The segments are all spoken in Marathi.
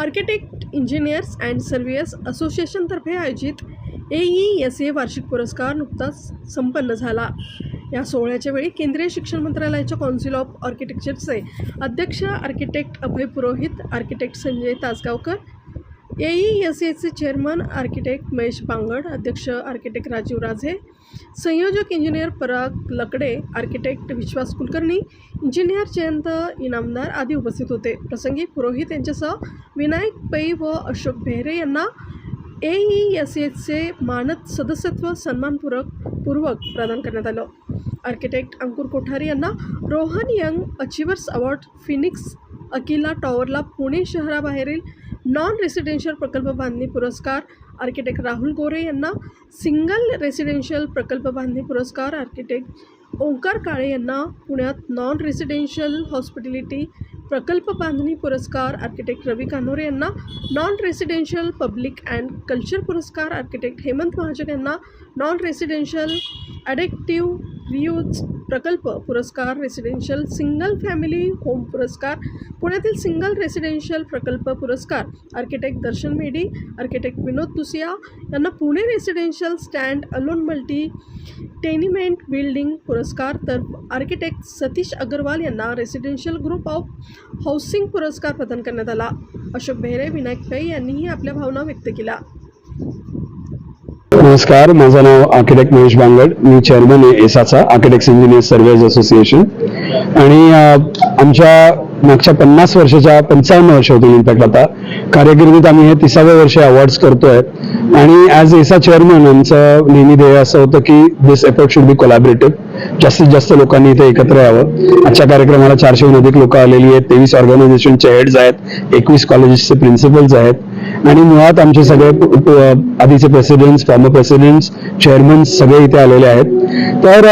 आर्किटेक्ट इंजिनियर्स अँड सर्व्हियर्स असोसिएशनतर्फे आयोजित ए ई एस ए वार्षिक पुरस्कार नुकताच संपन्न झाला. या सोहळ्याच्या वेळी केंद्रीय शिक्षण मंत्रालयाच्या कौन्सिल ऑफ आर्किटेक्चरचे अध्यक्ष architect Abhay Purohit architect Sanjay Tasgaonkar A E S एचे chairman architect Mahesh Bangad अध्यक्ष आर्किटेक्ट राजीव राझे संयोजक engineer Parag Lakade architect Vishwas Kulkarni engineer Jayant Inamdar आदी उपस्थित होते. प्रसंगी पुरोहित यांच्यासह विनायक पै व अशोक बेहरे यांना ए ई एस एचे मानद सदस्यत्व सन्मानपूर्वक पूर्वक प्रदान करण्यात आलं. आर्किटेक्ट अंकुर कोठारी यांना Rohan young achievers award Phoenix Aquila टॉवरला Pune शहराबाहेरील नॉन रेसिडेन्शियल प्रकल्प बांधणी पुरस्कार आर्किटेक्ट राहुल गोरे यांना सिंगल रेसिडेन्शियल प्रकल्प बांधणी पुरस्कार आर्किटेक्ट ओंकार काळे यांना पुण्यात नॉन रेसिडेन्शियल हॉस्पिटॅलिटी प्रकल्प बांधणी पुरस्कार आर्किटेक्ट रवी कान्होरे यांना non residential public and culture पुरस्कार architect Hemant Mahajan non residential adaptive reuse प्रकल्प पुरस्कार रेसिडेन्शियल सिंगल फॅमिली होम पुरस्कार पुण्यातील सिंगल रेसिडेन्शियल प्रकल्प पुरस्कार आर्किटेक्ट दर्शन मेडी आर्किटेक्ट विनोद तुसिया यांना Pune residential stand alone multi tenement building पुरस्कार तर आर्किटेक्ट सतीश अग्रवाल यांना रेसिडेन्शियल ग्रुप ऑफ हाऊसिंग पुरस्कार प्रदान करण्यात आला. अशोक बेहरे विनायक पै यांनीही आपल्या भावना व्यक्त केल्या. नमस्कार माझं नाव आर्किटेक्ट महेश बांगड. मी चेअरमन आहे एसाचा आर्किटेक्ट इंजिनियर सर्व्हिस असोसिएशन. आणि आमच्या मागच्या पन्नास वर्षाच्या पंचावन्न वर्ष होतील इनफॅक्ट आता. कारकिर्दीत आम्ही हे तिसाव्या वर्ष अवॉर्ड्स करतोय. आणि ॲज एसा चेअरमन आमचं नेहमी ध्येय असं होतं की this effort should be collaborative जास्तीत जास्त लोकांनी इथे एकत्र यावं. आजच्या कार्यक्रमाला चारशेहून अधिक लोक आलेली आहेत. तेवीस ऑर्गनायझेशनचे हेड्स आहेत. एकवीस कॉलेजेसचे प्रिन्सिपल्स आहेत. आणि मुळात आमचे सगळे आधीचे प्रेसिडेंट्स फॉर्मर प्रेसिडेंट्स चेअरमन सगळे इथे आलेले आहेत. तर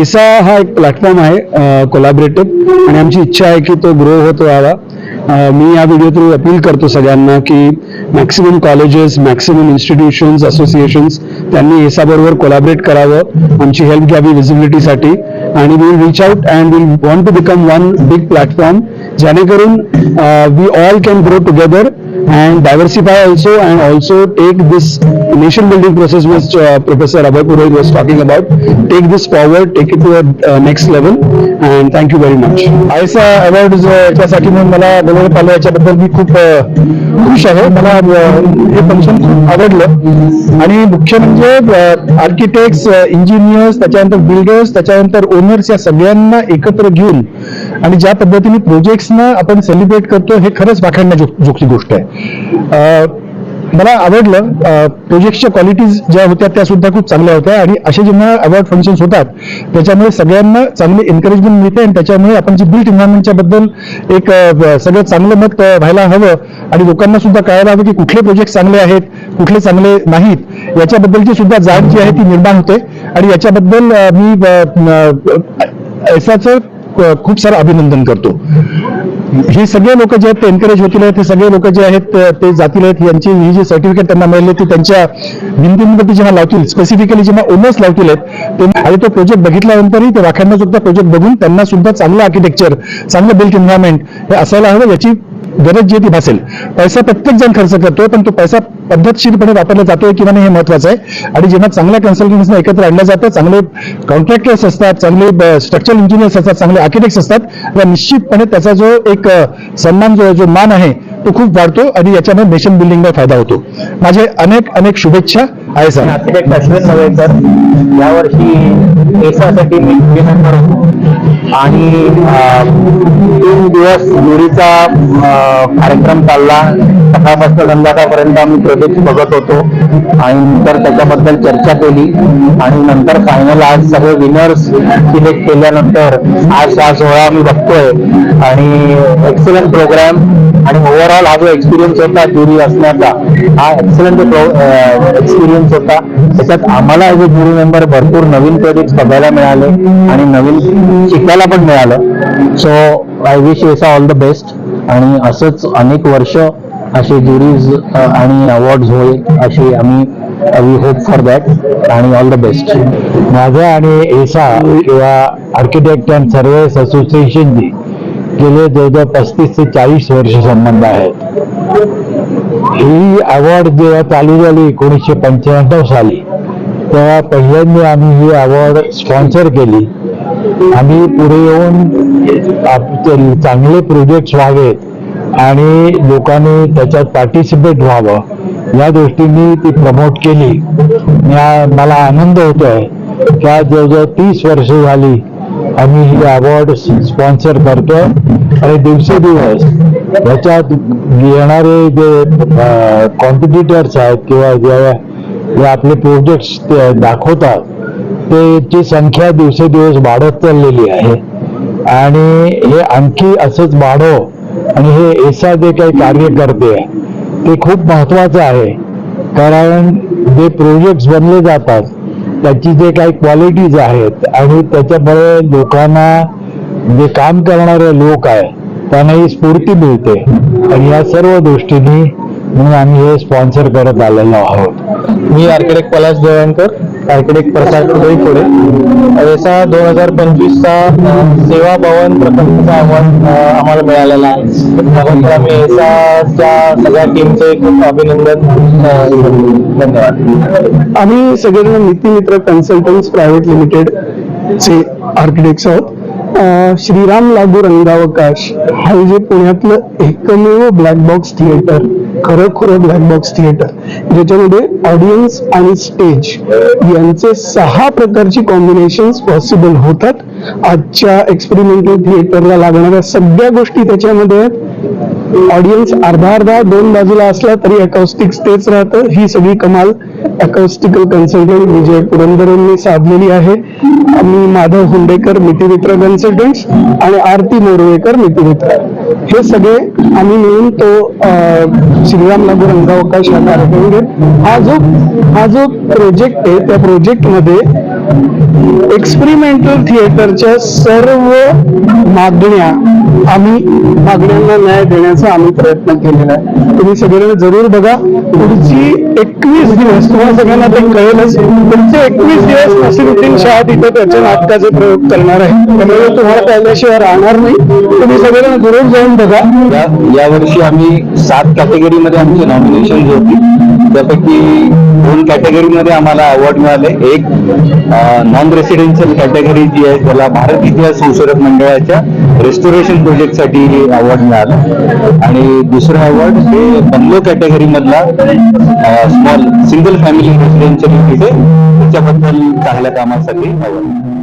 एसा हा एक प्लॅटफॉर्म आहे कोलॅबरेटिव्ह आणि आमची इच्छा आहे की तो ग्रो होतो यावा मी या व्हिडिओ थ्रू अपील करतो सगळ्यांना की maximum colleges maximum institutions associations त्यांनी एसा बरोबर कोलॅबरेट करावं. आमची हेल्प घ्यावी विजिबिलिटीसाठी आणि will reach out and will want to become one big platform जेणेकरून we all can grow together and diversify also and also take this nation building process means professor Abhay Purohit was talking about take this forward take it to a next level and thank you very much AESA award याच्यासाठी म्हणून मला बोलवण्यात आलं याच्याबद्दल मी खूप uh, खुश आहे. मला uh, हे फंक्शन खूप आवडलं. आणि मुख्य म्हणजे uh, आर्किटेक्ट्स इंजिनियर्स त्याच्यानंतर बिल्डर्स त्याच्यानंतर ओनर्स या सगळ्यांना एकत्र घेऊन आणि ज्या पद्धतीने प्रोजेक्ट प्रोजेक्ट्सना आपण सेलिब्रेट करतो हे खरंच वाखाणण्याजोगती गोष्ट आहे मला आवडलं प्रोजेक्टच्या क्वालिटीज ज्या होत्या त्या सुद्धा खूप चांगल्या होत्या आणि असे जेव्हा अवॉर्ड फंक्शन्स होतात त्याच्यामुळे सगळ्यांना चांगले एनकरेजमेंट मिळते आणि त्याच्यामुळे आपण जी बिल्ट इन्व्हायरमेंटच्या बद्दल एक सगळं चांगलं मत व्हायला हवं आणि लोकांना सुद्धा कळायला हवं की कुठले प्रोजेक्ट चांगले आहेत कुठले चांगले नाहीत याच्याबद्दलची सुद्धा जाण जी आहे ती निर्माण होते आणि याच्याबद्दल मी ऐसाचं खूप सारं अभिनंदन करतो. हे सगळे लोक जे आहेत ते एनकरेज होतील आहेत हे सगळे लोक जे आहेत ते- जातील आहेत. यांची ही जी सर्टिफिकेट त्यांना मिळाली ती त्यांच्या भिंतींवरती जेव्हा लावतील स्पेसिफिकली जेव्हा ओनर्स लावतील आहेत ते आणि तो प्रोजेक्ट बघितल्यानंतरही ते वाखांना सुद्धा प्रोजेक्ट बघून त्यांना सुद्धा चांगलं आर्किटेक्चर चांगलं बिल्ट एन्व्हायरमेंट हे असायला हवं. याची गरज जी आहे ती भासेल. पैसा प्रत्येक जण खर्च करतोय पण तो पैसा पद्धतशीरपणे वापरला जातोय किंवा नाही हे महत्वाचं आहे. आणि जेव्हा चांगल्या कन्सल्टंट्सना एकत्र आणलं जातं चांगले कॉन्ट्रॅक्टर्स असतात चांगले स्ट्रक्चरल इंजिनियर्स असतात चांगले आर्किटेक्ट्स असतात निश्चितपणे त्याचा जो एक सन्मान जो जो मान आहे तो खूप वाढतो आणि याच्यामुळे नेशन बिल्डिंगला फायदा होतो. माझे अनेक अनेक शुभेच्छा आहे सर. आर्किटेक्ट अश्विन नवेकर यावर्षी एसासाठी मी जुरी मेंबर होतो. आणि तीन दिवस जुरीचा कार्यक्रम चालला. सकाळपासून संध्याकाळपर्यंत आम्ही प्रोजेक्ट बघत होतो. आणि नंतर त्याच्याबद्दल चर्चा केली. आणि नंतर फायनल आज सगळे विनर्स सिलेक्ट केल्यानंतर आज हा सोहळा आम्ही बघतोय. आणि एक्सलंट प्रोग्राम आणि ओव्हरऑल हा जो एक्सपिरियन्स होता ज्युरी असण्याचा हा एक्सलंट एक्सपिरियन्स होता. त्याच्यात आम्हाला ॲज अ ज्युरी मेंबर भरपूर नवीन प्रोजेक्ट बघायला मिळाले आणि नवीन शिकायला पण मिळालं. So I wish AESA all the best आणि असंच अनेक वर्ष असे ज्युरीज आणि अवॉर्ड्स होईल अशी आम्ही वी होप फॉर दॅट आणि ऑल द बेस्ट माझा आणि एसा किंवा आर्किटेक्ट अँड सर्व्हिस असोसिएशनची गेले जवळजवळ पस्तीस ते चाळीस वर्ष संबंध आहेत. ही अवॉर्ड जेव्हा चालू झाली एकोणीसशे पंच्याण्णव साली तेव्हा पहिल्यांदा आम्ही ही अवॉर्ड स्पॉन्सर केली. आम्ही पुढे येऊन आप- चांगले प्रोजेक्ट्स व्हावेत आणि लोकांनी त्याच्यात पार्टिसिपेट व्हावं. या दृष्टीने ती प्रमोट केली. या मला आनंद होतोय की आज जवळजवळ तीस वर्ष झाली आम्ही ही अवॉर्ड स्पॉन्सर करतोय. आणि दिवसेदिवस याच्यात येणारे जे कॉम्पिटिटर्स आहेत किंवा जे आपले प्रोजेक्ट्स ते दाखवतात त्याची संख्या दिवसेदिवस वाढत चाललेली आहे. आणि हे आणखी असंच वाढव आणि हे एसा जे काही कार्य करते ते खूप महत्वाचं आहे. कारण जे प्रोजेक्ट्स बनले जातात त्याची जे काही क्वालिटीज आहेत आणि त्याच्यामुळे लोकांना जे काम करणारे लोक आहे त्यांनाही स्फूर्ती मिळते. आणि या सर्व दृष्टीने म्हणून आम्ही हे स्पॉन्सर करत आलेलो आहोत. मी आर्किटेक्ट पलाश देवणकर आर्किटेक्ट प्रसाद पुढे याचा दोन हजार पंचवीसचा सेवा भवन प्रकल्पाचा अहवाल आम्हाला मिळालेला आहे. त्याबद्दल आम्ही एसाच्या सगळ्या टीमचे खूप अभिनंदन धन्यवाद. आम्ही सगळेजण Niti Mitra consultants private limited चे आर्किटेक्ट्स आहोत. श्रीराम लागू रंगावकाश हे जे पुण्यातलं एकमेव ब्लॅक बॉक्स थिएटर खरं ब्लॅक बॉक्स थिएटर ज्याच्यामध्ये ऑडियन्स आणि स्टेज यांचे सहा प्रकारची कॉम्बिनेशन पॉसिबल होतात. आजच्या एक्सपेरिमेंटल थिएटरला लागणाऱ्या सगळ्या गोष्टी त्याच्यामध्ये आहेत. ऑडियन्स अर्धा अर्धा दोन बाजूला असला तरी अकॉस्टिक्स तेच राहतं. ही सगळी कमाल अकॉस्टिकल कन्सल्टंट विजय पुरंदरेंनी साधलेली आहे. आम्ही माधव हुंडेकर मित्र कन्सल्टंट्स आणि आरती मोरवेकर मित्र हे सगळे आम्ही मिळून तो अं, श्रीराम लागू रंगावकाश हा कार्यक्रम घेत हा जो हा जो प्रोजेक्ट आहे त्या प्रोजेक्टमध्ये एक्सपेरिमेंटल थिएटरच्या सर्व मागण्या आम्ही मागण्यांना न्याय देण्याचा आम्ही प्रयत्न केलेला आहे. तुम्ही सगळ्यांना जरूर बघा. पुढची एकवीस दिवस तुम्हाला सगळ्यांना ते कळेलच पुढचे एकवीस दिवस नसिरुद्दीन शाह तिथे त्याच्या नाटकाचे प्रयोग करणार आहे. त्यामुळे तुम्हाला त्याच्याशिवाय राहणार नाही. तुम्ही सगळेजण जरूर जाऊन बघा. या यावर्षी आम्ही सात कॅटेगरीमध्ये आमचे नॉमिनेशन होती. त्यापैकी दोन कॅटेगरीमध्ये आम्हाला अवॉर्ड मिळाले. एक नॉन रेसिडेन्शियल कॅटेगरी जी आहे त्याला भारत इतिहास संशोधक मंडळाच्या रेस्टोरेशन प्रोजेक्टसाठी अवॉर्ड मिळाला. आणि दुसरं अवॉर्ड हे बंगलो कॅटेगरी मधला स्मॉल सिंगल फॅमिली रेसिडेन्शियल तिथे त्याच्याबद्दल चांगल्या कामासाठी अवॉर्ड